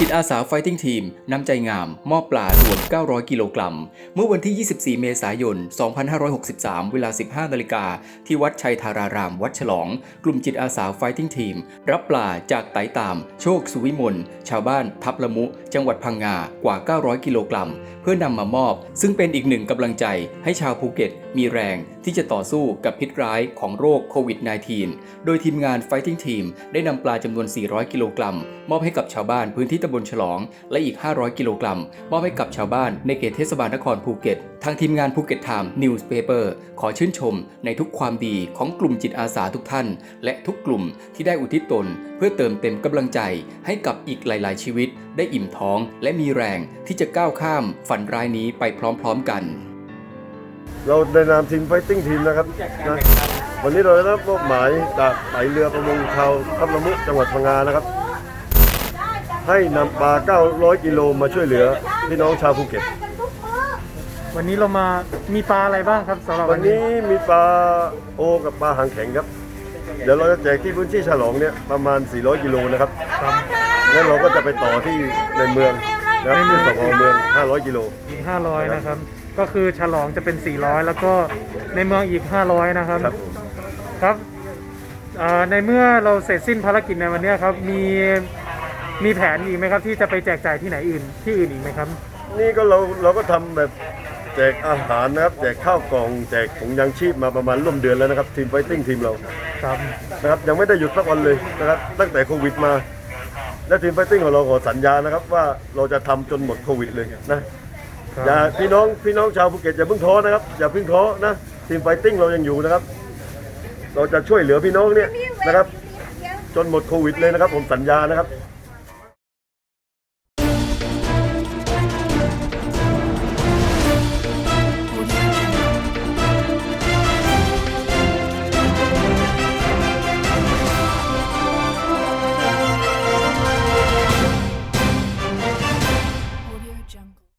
จิตอาสาไฟติ้งทีมน้ำใจงามมอบปลารวม 900 กิโลกรัม เมื่อวันที่ 24 เมษายน 2563 เวลา 15 นาฬิกา ที่วัดชัยธาราราม วัดฉลอง กลุ่มจิตอาสาไฟติ้งทีม รับปลาจากไต่ตาม โชคสุวิมล ชาวบ้านทับละมุ จังหวัดพังงากว่า 900 กิโลกรัม เพื่อนำมามอบ ซึ่งเป็นอีกหนึ่งกำลังใจให้ชาวภูเก็ต มีแรงที่จะต่อสู้กับพิษร้ายของโรคโควิด -19 โดยทีมงาน Fighting Team ได้นำปลาจำนวน 400 กิโลกรัม มอบให้กับชาวบ้านพื้นที่ตำบลฉลอง และอีก 500 กิโลกรัมมอบให้กับชาวบ้านในเขตเทศบาลนครภูเก็ต ทางทีมงานภูเก็ตไทม์นิวส์เพเปอร์ขอชื่นชมในทุกความดีของกลุ่มจิตอาสาทุกท่าน และทุกกลุ่มที่ได้อุทิศตน เพื่อเติมเต็มกำลังใจให้กับอีกหลาย ๆ ชีวิต ได้อิ่มท้อง และมีแรงที่จะก้าวข้ามฝันร้ายนี้ไปพร้อม ๆ กัน เราในนามทีมไฟติ้งทีมนะครับนะวันนี้เราได้รับมอบหมายจากไตเรือประมงชาวทับละมุจังหวัดพังงานะครับ ให้นำปลา 900 กิโลมาช่วยเหลือพี่น้องชาวภูเก็ต วันนี้เรามามีปลาอะไรบ้างครับสำหรับวันนี้มีปลาโอกับปลาหางแข็งครับ เดี๋ยวเราจะแจกที่พื้นที่ฉลองเนี่ยประมาณ 400 กิโลนะครับ แล้วเราก็จะไปต่อที่ในเมืองนะครับที่สพเมือง 500 กิโล อีก500 นะครับ ก็คือฉลองจะเป็น 400 แล้วก็ในเมืองอีก 500 นะครับครับผมครับเอ่อในเมื่อเราเสร็จสิ้นภารกิจในวันเนี้ยครับ มี มีแผนอีกไหมครับ ที่จะไปแจกจ่ายที่ไหนอื่นที่อื่นอีกไหมครับ นี่ก็เราเราก็ทำแบบแจกอาหารนะครับแจกข้าวกล่องแจกถุงยางชีพมาประมาณร่วมเดือนแล้วนะครับทีมไฟติ้งทีมเราครับ นะครับยังไม่ได้หยุดสักวันเลยนะครับตั้งแต่โควิดมา และทีมไฟติ้งของเราขอสัญญานะครับว่าเราจะทำจนหมดโควิดเลยนะครับอย่าพี่น้องพี่น้องชาวภูเก็ตอย่าเพิ่งท้อนะครับอย่าเพิ่งท้อนะทีมไฟติ้งเรายังอยู่นะครับ เราจะช่วยเหลือพี่น้องเนี่ยนะครับ จนหมดโควิดเลยนะครับ ผมสัญญานะครับ